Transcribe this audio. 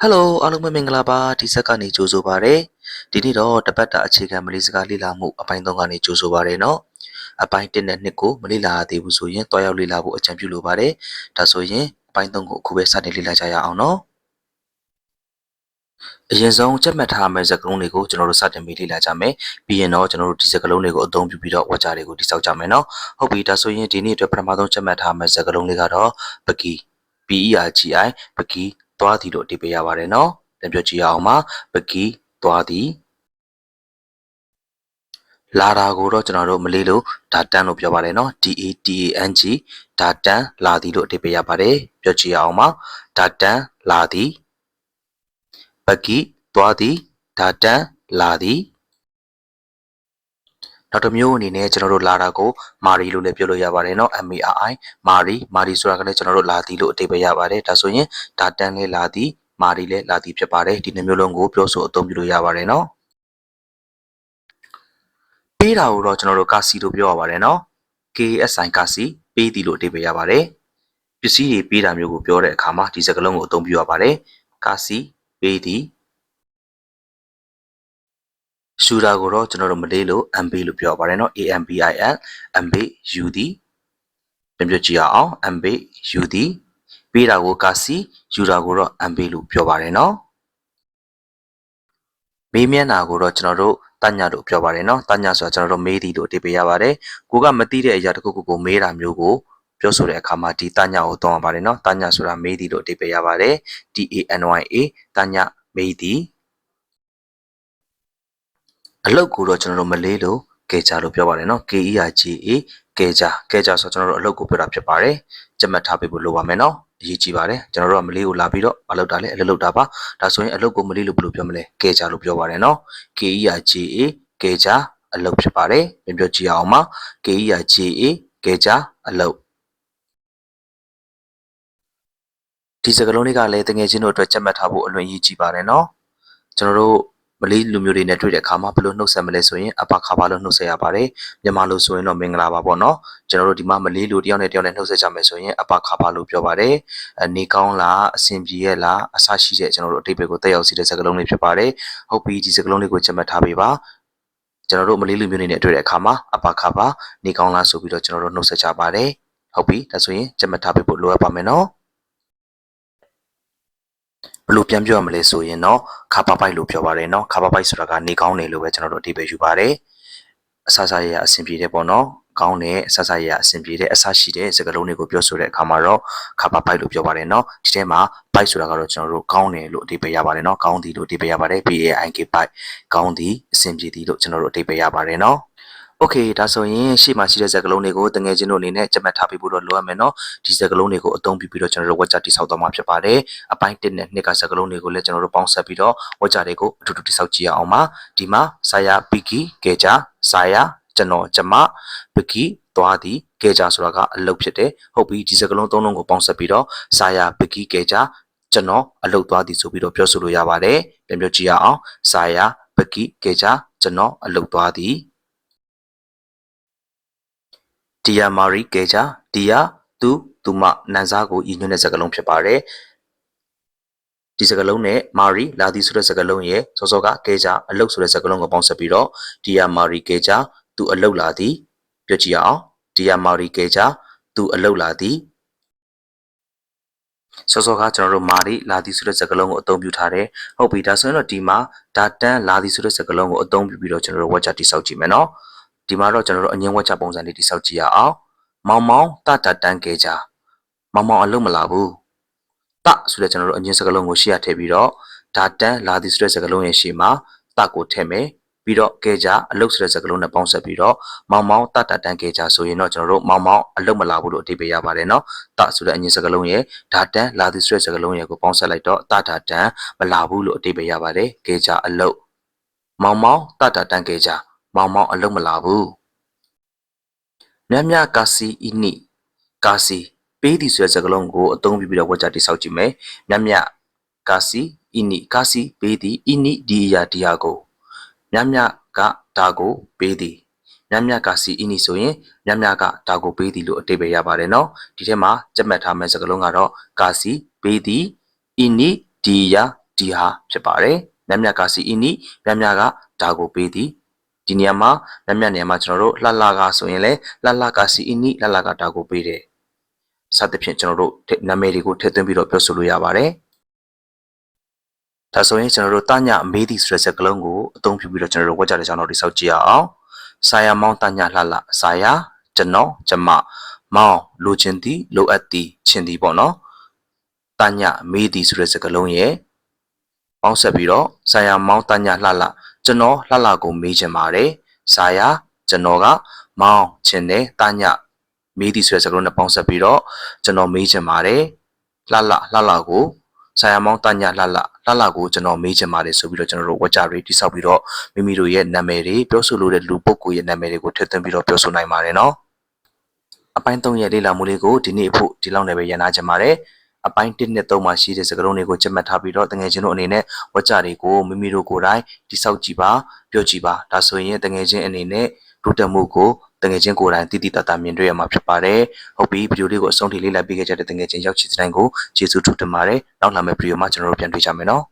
ဟယ်လိုအားလုံးပဲမင်္ဂလာပါဒီဆက်ကနေကြိုဆိုပါရယ်ဒီနေ့တော့တပတ်တာအခြေခံမလေးစကားလေ့လာမှုအပိုင်း၃ကနေကြိုဆိုပါရယ်နော်အပိုင်း၁နဲ့၂ကိုမလေ့လာသေးဘူးဆိုရင်တွားရောက်လေ့လာဖို့အကြံပြုလိုပါတယ်ဒါဆိုရင်အပိုင်း၃ကိုအခုပဲစတင်လေ့လာကြရအောင်နော်အရင်ဆုံးကြက်မှတ်ထားမယ့်စကားလုံးတွေကိုကျွန်တော်တို့စတင်ပြီးလေ့လာကြမယ်ပြီးရင်တော့ကျွန်တော်တို့ဒီစကားလုံးတွေကိုအသုံးပြုပြီးတော့ဝါကြတွေကိုတိစောက်ကြမယ်နော်ဟုတ်ပြီဒါဆိုရင်ဒီနေ့အတွက်ပထမဆုံးကြက်မှတ်ထားမယ့်စကားလုံးလေးကတော့ပကီ B E R G I ပကီ သွားသည်လို့အဓိပ္ပာယ်ရပါတယ်နော်။ပြန်ပြောကြည့်အောင်ပါ။ပကီသွားသည်လာတာကိုတော့ကျွန်တော်တို့မလေးလို့ဒါတန်လို့ပြောပါတယ်နော် D A T A N G ဒါတန်လာသည်လို့အဓိပ္ပာယ်ရပါတယ်ပြောကြည့်အောင်ပါဒါတန်လာသည်ပကီသွားသည်ဒါတန်လာသည် နောက်တစ်မျိုးအနေနဲ့ကျွန်တော်တို့လာတာကိုမာရီလို့လည်းပြောလို့ရပါတယ်နော် M A R I မာရီမာရီဆိုတာကလည်းကျွန်တော်တို့လာသည်လို့အတိတ်ပဲရပါတယ်ဒါဆိုရင်ဒါတန်လေးလာသည်မာရီလည်းလာသည်ဖြစ်ပါတယ်ဒီနှမျိုးလုံးကိုပြောဆိုအသုံးပြုလို့ရပါတယ်နော်ပေးတာကိုတော့ကျွန်တော်တို့ကာစီလို့ပြောရပါတယ်နော် KSI ကာစီပေးသည်လို့အတိတ်ပဲရပါတယ်ပစ္စည်းတွေပေးတာမျိုးကိုပြောတဲ့အခါမှာဒီစကားလုံးကိုအသုံးပြုရပါတယ်ကာစီပေးသည် ရှူတာကိုတော့ကျွန်တော်တို့မလေးလို့ MB လို့ပြောပါတယ်နော် AMBIL MB UD ပြန်ပြကြည့်အောင် MB UD ပေးတာကိုကာစီယူတာကိုတော့ MB လို့ပြောပါတယ်နော်မေးမြန်းတာကိုတော့ကျွန်တော်တို့တညာတို့ပြောပါတယ်နော်တညာဆိုတာကျွန်တော်တို့မေးသည်လို့အတိပေးရပါတယ်ကိုကမသိတဲ့အရာတစ်ခုခုကိုမေးတာမျိုးကိုပြောဆိုတဲ့အခါမှာဒီတညာကိုသုံးရပါတယ်နော်တညာဆိုတာမေးသည်လို့အတိပေးရပါတယ် D A N Y A တညာမေးသည် အလုတ်ကိုတော့ကျွန်တော်တို့မလေးလို့ကဲကြလို့ပြောပါတယ်နော် K E R G A ကဲကြကဲကြဆိုတော့ကျွန်တော်တို့အလုတ်ကိုပြောတာဖြစ်ပါတယ်ကြက်မှတ်ထားပေးဖို့လိုပါမယ်နော်အရေးကြီးပါတယ်ကျွန်တော်တို့ကမလေးကိုလာပြီးတော့မလုပ်တာလဲအလုပ်လုပ်တာပါဒါဆိုရင်အလုပ်ကိုမလေးလို့ဘယ်လိုပြောမလဲကဲကြလို့ပြောပါတယ်နော် K E R G A ကဲကြအလုပ်ဖြစ်ပါတယ်ပြန်ပြောကြည့်အောင်ပါ K E R G A ကဲကြအလုပ်ဒီစကားလုံးလေးကလည်းတငယ်ချင်းတို့အတွက်ကြက်မှတ်ထားဖို့အလွန်ကြီးကြီးပါတယ်နော်ကျွန်တော်တို့ မလေးလူမျိုးတွေနဲ့တွေ့တဲ့အခါမှာဘယ်လိုနှုတ်ဆက်မလဲဆိုရင်အပခါပါလို့နှုတ်ဆက်ရပါတယ်မြန်မာလိုဆိုရင်တော့မင်္ဂလာပါပေါ့နော်ကျွန်တော်တို့ဒီမှာမလေးလူတယောက်နဲ့တယောက်နဲ့နှုတ်ဆက်ကြမယ်ဆိုရင်အပခါပါလို့ပြောပါတယ်အနေကောင်းလားအဆင်ပြေရဲ့လားအဆရှိတဲ့ကျွန်တော်တို့အတိတ်ဘက်ကိုတက်ရောက်စီတဲ့စကားလုံးလေးဖြစ်ပါတယ်ဟုတ်ပြီဒီစကားလုံးလေးကိုချက်မှတ်ထားပေးပါကျွန်တော်တို့မလေးလူမျိုးတွေနဲ့တွေ့တဲ့အခါမှာအပခါပါနေကောင်းလားဆိုပြီးတော့ကျွန်တော်တို့နှုတ်ဆက်ကြပါတယ်ဟုတ်ပြီဒါဆိုရင်ချက်မှတ်ထားပေးဖို့လိုအပ်ပါမယ်နော် ဘလို့ပြန်ပြောရမလဲဆိုရင်တော့ခါပါပိုက်လို့ပြောပါတယ်နော်ခါပါပိုက်ဆိုတာကနေကောင်းတယ်လို့ပဲကျွန်တော်တို့အဓိပ္ပာယ်ယူပါတယ်အဆအဆရရအဆင်ပြေတယ်ပေါ့နော်ကောင်းတဲ့အဆအဆရရအဆင်ပြေတဲ့အဆရှိတဲ့စကားလုံးတွေကိုပြောဆိုတဲ့အခါမှာတော့ခါပါပိုက်လို့ပြောပါတယ်နော်ဒီထဲမှာပိုက်ဆိုတာကတော့ကျွန်တော်တို့ကောင်းတယ်လို့အဓိပ္ပာယ်ရပါတယ်နော်ကောင်းသည်လို့အဓိပ္ပာယ်ရပါတယ် PAIK ပိုက်ကောင်းသည်အဆင်ပြေသည်လို့ကျွန်တော်တို့အဓိပ္ပာယ်ရပါတယ်နော် โอเคဒါဆိုရင်ရှေ့မှာရှိတဲ့စကားလုံးတွေကိုတငယ်ချင်းတို့အနေနဲ့ကြက်မှတ်ထားပြီးဖို့တော့လိုအပ်မယ်เนาะဒီစကားလုံးတွေကိုအသုံးပြုပြီးတော့ကျွန်တော်တို့ဝက်ချတိဆောက်သွားမှာဖြစ်ပါတယ်အပိုင်း1နဲ့2ကစကားလုံးတွေကိုလည်းကျွန်တော်တို့ပေါင်းဆက်ပြီးတော့ဝက်ချတွေကိုအတူတူတိဆောက်ကြည့်အောင်ပါဒီမှာဆာယာပီကီကေချာဆာယာကျွန်တော်ကျမပကီသွားသည်ကေချာဆိုတာကအလုပ်ဖြစ်တယ်ဟုတ်ပြီဒီစကားလုံးသုံးလုံးကိုပေါင်းဆက်ပြီးတော့ဆာယာပကီကေချာကျွန်တော်အလုပ်သွားသည်ဆိုပြီးတော့ပြောဆိုလို့ရပါတယ်ပြန်ပြောကြည့်ရအောင်ဆာယာပကီကေချာကျွန်တော်အလုပ်သွားသည် ဒီယာမာရီကေချာဒီယာသူသူမနန်စားကိုဤညွှန်းတဲ့စကားလုံးဖြစ်ပါတယ်ဒီစကားလုံးနဲ့မာရီလာသည်ဆိုတဲ့စကားလုံးရဲ့စောစောကကေချာအလုတ်ဆိုတဲ့စကားလုံးကိုပေါင်းဆက်ပြီးတော့ဒီယာမာရီကေချာသူအလုတ်လာသည်ပြောကြည့်အောင်ဒီယာမာရီကေချာသူအလုတ်လာသည်စောစောကကျွန်တော်တို့မာရီလာသည်ဆိုတဲ့စကားလုံးကိုအသုံးပြုထားတယ်ဟုတ်ပြီဒါဆိုရင်တော့ဒီမှာဒါတန်လာသည်ဆိုတဲ့စကားလုံးကိုအသုံးပြုပြီးတော့ကျွန်တော်တို့ဝက်ချတိစောက်ကြည့်မယ်နော် ဒီမှာတော့ကျွန်တော်တို့အငင်းဝက်ချပုံစံလေးတိစောက်ကြည့်ရအောင်မောင်မောင်တတတန်းကေချာမောင်မောင်အလုံးမလာဘူးတဆိုတဲ့ကျွန်တော်တို့အငင်းစကားလုံးကိုရှေ့ရထည့်ပြီးတော့ဒါတန်းလာသည်ဆိုတဲ့စကားလုံးရဲ့ရှေ့မှာတကိုထည့်မယ်ပြီးတော့ကဲကြအလုတ်ဆိုတဲ့စကားလုံးနဲ့ပေါင်းဆက်ပြီးတော့မောင်မောင်တတတန်းကဲကြဆိုရင်တော့ကျွန်တော်တို့မောင်မောင်အလုတ်မလာဘူးလို့အဓိပ္ပာယ်ရပါတယ်နော်တဆိုတဲ့အငင်းစကားလုံးရဲ့ဒါတန်းလာသည်ဆိုတဲ့စကားလုံးရဲ့ကိုပေါင်းဆက်လိုက်တော့တတတန်းမလာဘူးလို့အဓိပ္ပာယ်ရပါတယ်ကဲကြအလုတ်မောင်မောင်တတတန်းကဲကြ မောင်မောင်အလုံးမလာဘူးမြတ်မြကာစီဤနိကာစီပေးသည်ဆိုတဲ့စကားလုံးကိုအသုံးပြုပြီးတော့ဝါကြတိဆောက်ကြည့်မယ်မြတ်မြကာစီဤနိကာစီပေးသည်ဤနိဒီအရာဒီယာကိုမြတ်မြကဒါကိုပေးသည်ညံ့ညကစီအင်းနီဆိုရင်ညံ့ညကဒါကိုပေးသည်လို့အတိပ္ပယ်ရပါတယ်နော်ဒီထဲမှာကြက်မှတ်ထားမယ့်စကားလုံးကတော့ကာစီပေးသည်အင်းနီဒီယာဒီဟာဖြစ်ပါတယ်ညံ့ညကစီအင်းနီညံ့ညကဒါကိုပေးသည် ဒီနေရာမှာမြတ်မြတ်နေရာမှာကျွန်တော်တို့လှလှကဆိုရင်လည်းလှလှကစီအီနီလှလှကဒါကိုပေးတယ်စသဖြင့်ကျွန်တော်တို့နာမည်တွေကိုထည့်သွင်းပြီးတော့ပြောဆိုလို့ရပါတယ်ဒါဆိုရင်ကျွန်တော်တို့တညမေးသည်ဆိုတဲ့စကားလုံးကိုအသုံးပြုပြီးတော့ကျွန်တော်တို့ဝက်ကြတဲ့ကြောင်းတော့ဒီစောက်ကြည့်ရအောင်ဆာယာမောင်းတညလှလှဆာယာကျွန်တော်ကျမမောင်းလိုချင်သည်လိုအပ်သည်ချင်သည်ပေါ့နော်တညမေးသည်ဆိုတဲ့စကားလုံးရဲ့ပေါင်းဆက်ပြီးတော့ဆာယာမောင်းတညလှလှ ကျွန်တော်လှလှကိုမေးချင်ပါတယ်ဆာယာကျွန်တော်ကမောင်းချင်တယ်တညမေးသည်ဆိုတဲ့စကားလုံးနဲ့ပေါင်းဆက်ပြီးတော့ကျွန်တော်မေးချင်ပါတယ်လှလှလှလှကိုဆာယာမောင်းတညလှလှလှလှကိုကျွန်တော်မေးချင်ပါတယ်ဆိုပြီးတော့ကျွန်တော်တို့ဝက်ကြတွေတိဆောက်ပြီးတော့မိမိတို့ရဲ့နာမည်တွေပြောဆိုလိုတဲ့လူပုဂ္ဂိုလ်ရဲ့နာမည်တွေကိုထည့်သွင်းပြီးတော့ပြောဆိုနိုင်ပါတယ်နော်အပိုင်း3ရဲ့လေ့လာမှုလေးကိုဒီနေ့အဖို့ဒီလောက်နဲ့ပဲရန်နာချင်ပါတယ် အပိုင်း1နဲ့3မှာရှိတဲ့စကားလုံးတွေကိုချက်မှတ်ထားပြီးတော့တငယ်ချင်းတို့အနေနဲ့ဝက်ကြတွေကိုမိမိတို့ကိုယ်တိုင်တိဆောက်ကြည့်ပါပြောကြည့်ပါဒါဆိုရင်တငယ်ချင်းအနေနဲ့တိုးတက်မှုကိုတငယ်ချင်းကိုယ်တိုင်တည်တည်တတ်တာမြင်တွေ့ရမှာဖြစ်ပါတယ်ဟုတ်ပြီဗီဒီယိုလေးကိုအဆုံးထိလေ့လာပေးခဲ့ကြတဲ့တငယ်ချင်းရောက်ချစ်တဲ့တိုင်းကိုကျေးဇူးထူးတင်ပါတယ်နောက်လာမယ့်ဗီဒီယိုမှာကျွန်တော်တို့ပြန်တွေ့ကြမယ်နော်